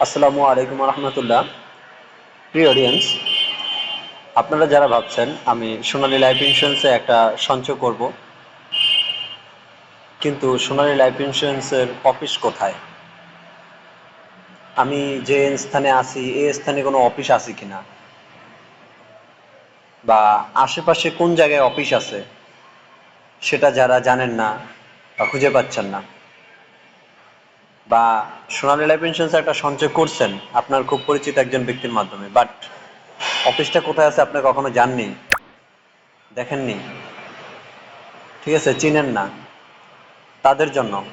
আসসালামু আলাইকুম রহমতুল্লাহ। প্রিয় অডিয়েন্স আপনারা যারা ভাবছেন আমি সোনালী লাইফ ইন্স্যুরেন্সে একটা সঞ্চয় করব, কিন্তু সোনালী লাইফ ইন্স্যুরেন্সের অফিস কোথায়? আমি যে স্থানে আছি এই স্থানে কোনো অফিস আছে কিনা? বা আশেপাশে কোন জায়গায় অফিস আছে? সেটা যারা জানেন না বা খুঁজে পাচ্ছেন না। বা সোনালী লাইফ ইন্স্যুরেন্স একটা সঞ্চয় করছেন, আপনার খুব পরিচিত একজন ব্যক্তির মাধ্যমে। বাট অফিসটা কোথায় আছে আপনি কখনো জাননি? দেখেননি? ঠিক আছে, চিনেন না। তাদের জন্য।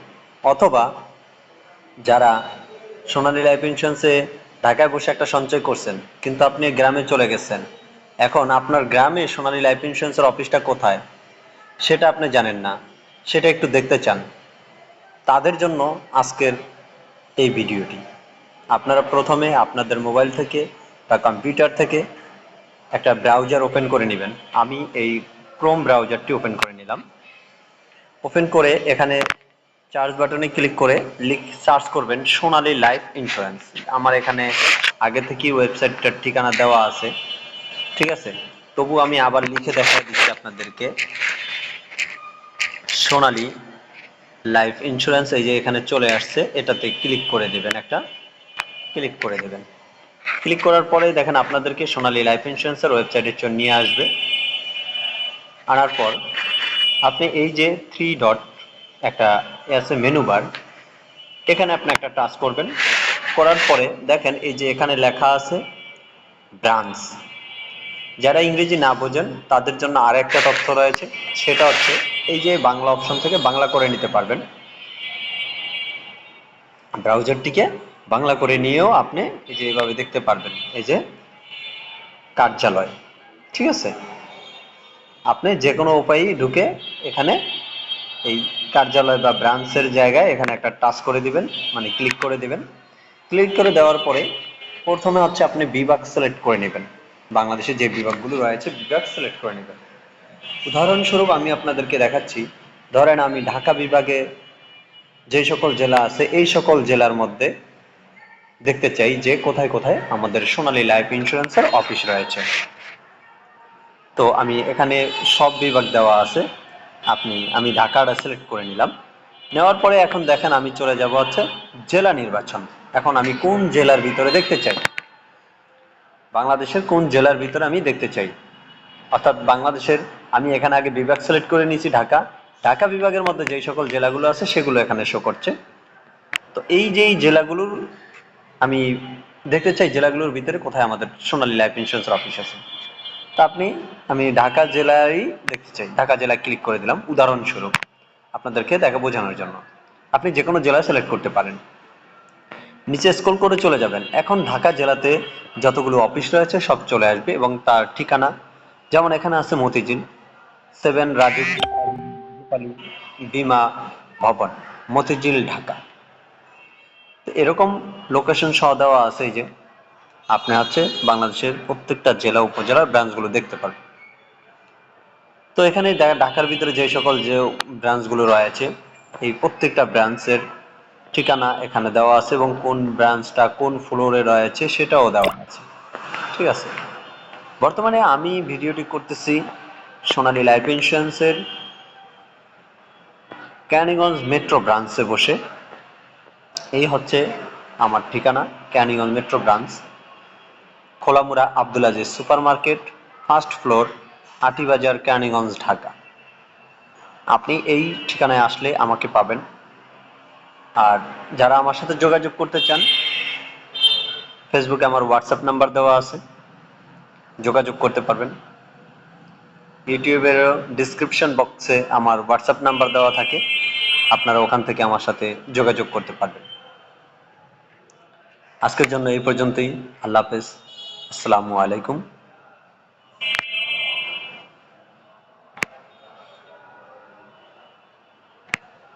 অথবা যারা সোনালী লাইফ ইন্স্যুরেন্সে ঢাকায় বসে একটা সঞ্চয় করছেন, কিন্তু আপনি গ্রামে চলে গেছেন। এখন আপনার গ্রামে সোনালী লাইফ ইন্স্যুরেন্সের অফিসটা কোথায়? সেটা আপনি জানেন না। সেটা একটু দেখতে চান। তাদের জন্য আজকের এই ভিডিওটি। আপনারা প্রথমে আপনাদের মোবাইল থেকে বা কম্পিউটার থেকে একটা ব্রাউজার ওপেন করে নেবেন। আমি এই ক্রোম ব্রাউজারটি ওপেন করে নিলাম। ওপেন করে এখানে চার্জ বাটনে ক্লিক করে লিখ সার্চ করবেন সোনালী লাইফ ইন্স্যুরেন্স। আমার এখানে আগে থেকেই ওয়েবসাইটটার ঠিকানা দেওয়া আছে। ঠিক আছে? তবু আমি আবার লিখে দেখা দিচ্ছি আপনাদেরকে। সোনালী লাইফ ইন্স্যুরেন্স এই যে এখানে চলে আসছে, এটাতে ক্লিক করে দেবেন একটা। ক্লিক করে দেবেন। ক্লিক করার পরে দেখেন আপনাদেরকে সোনালী লাইফ ইন্স্যুরেন্সের ওয়েবসাইটের জন্য নিয়ে আসবে। আনার পর আপনি এই যে থ্রি ডট একটা আছে মেনু বার এখানে আপনি একটা টাচ করবেন। করার পরে দেখেন এই যে এখানে লেখা আছে ব্রাঞ্চ যারা ইংরেজি না বোঝেন, তাদের জন্য আর একটা তথ্য রয়েছে। সেটা হচ্ছে এই যে বাংলা অপশন থেকে বাংলা করে নিতে পারবেন। ব্রাউজারটিকে বাংলা করে নিয়েও আপনি এই যে এইভাবে দেখতে পারবেন, এই যে কার্যালয়। ঠিক আছে? আপনি যে কোনো উপায়েই ঢুকে এখানে এই কার্যালয় বা ব্রাঞ্চের জায়গায় এখানে একটা টাচ করে দিবেন মানে ক্লিক করে দিবেন। ক্লিক করে দেওয়ার পরে প্রথমে হচ্ছে আপনি বিভাগ সিলেক্ট করে নেবেন। বাংলাদেশে যে বিভাগগুলো রয়েছে, বিভাগ সিলেক্ট করে নেবেন। উদাহরণস্বরূপ আমি আপনাদেরকে দেখাচ্ছি, ধরেন আমি ঢাকা বিভাগে যে সকল জেলা আছে, এই সকল জেলার মধ্যে দেখতে চাই যে কোথায় কোথায় আমাদের সোনালী লাইফ ইন্স্যুরেন্সের অফিস রয়েছে। তো আমি এখানে সব বিভাগ দেওয়া আছে, আপনি, আমি ঢাকাটা সিলেক্ট করে নিলাম। নেওয়ার পরে এখন দেখেন আমি চলে যাব হচ্ছে জেলা নির্বাচন। এখন আমি কোন জেলার ভিতরে দেখতে চাই? বাংলাদেশের কোন জেলার ভিতরে আমি দেখতে চাই? অর্থাৎ বাংলাদেশের আমি এখানে আগে বিভাগ সিলেক্ট করে নিয়েছি ঢাকা। ঢাকা বিভাগের মধ্যে যেই সকল জেলাগুলো আছে, সেগুলো এখানে শো করছে। তো এই যে জেলাগুলোর, আমি দেখতে চাই জেলাগুলোর ভিতরে কোথায় আমাদের সোনালী লাইফ ইন্স্যুরেন্স অফিস আছে। তা আপনি, আমি ঢাকা জেলায় দেখতে চাই। ঢাকা জেলায় ক্লিক করে দিলাম, উদাহরণস্বরূপ। আপনাদেরকে দেখা বোঝানোর জন্য। আপনি যে কোনো জেলা সিলেক্ট করতে পারেন। নিচে স্ক্রল করে চলে যাবেন। এখন ঢাকা জেলাতে যতগুলো অফিস রয়েছে, সব চলে আসবে এবং তার ঠিকানা, যেমন এখানে আছে মতিঝিল। সেভেন রাজীব বিমা ভবন, মতিঝিল, ঢাকা। এরকম লোকেশন সহ দেওয়া আছে যে, আপনি হচ্ছে বাংলাদেশের প্রত্যেকটা জেলা, উপজেলার ব্রাঞ্চগুলো দেখতে পারবেন তো এখানে ঢাকার ভিতরে যে সকল যে ব্রাঞ্চগুলো রয়েছে, এই প্রত্যেকটা ব্রাঞ্চের ঠিকানা এখানে দেওয়া আছে এবং কোন ব্রাঞ্চটা কোন ফ্লোরে রয়েছে সেটাও দেওয়া আছে। ঠিক আছে? বর্তমানে আমি ভিডিওটি করতেছি সোনালী লাইফ ইন্স্যুরেন্সের ক্যানিগঞ্জ মেট্রো ব্রাঞ্চে বসে। এই হচ্ছে আমার ঠিকানা, Kaniganj metro branch. Kholamura Abdul Aziz super market first floor, Atibazar, Kaniganj, Dhaka. আপনি এই ঠিকানায় আসলে আমাকে পাবেন। আর যারা আমার সাথে যোগাযোগ করতে চান ফেসবুকে আমার হোয়াটসঅ্যাপ নাম্বার দেওয়া আছে। যোগাযোগ করতে পারবেন। ইউটিউবের ডিসক্রিপশন বক্সে আমার হোয়াটসঅ্যাপ নাম্বার দেওয়া থাকে। আপনারা ওখান থেকে আমার সাথে যোগাযোগ করতে পারবেন। আজকের জন্য এই পর্যন্তই। আল্লাহ হাফেজ। আসসালামু আলাইকুম।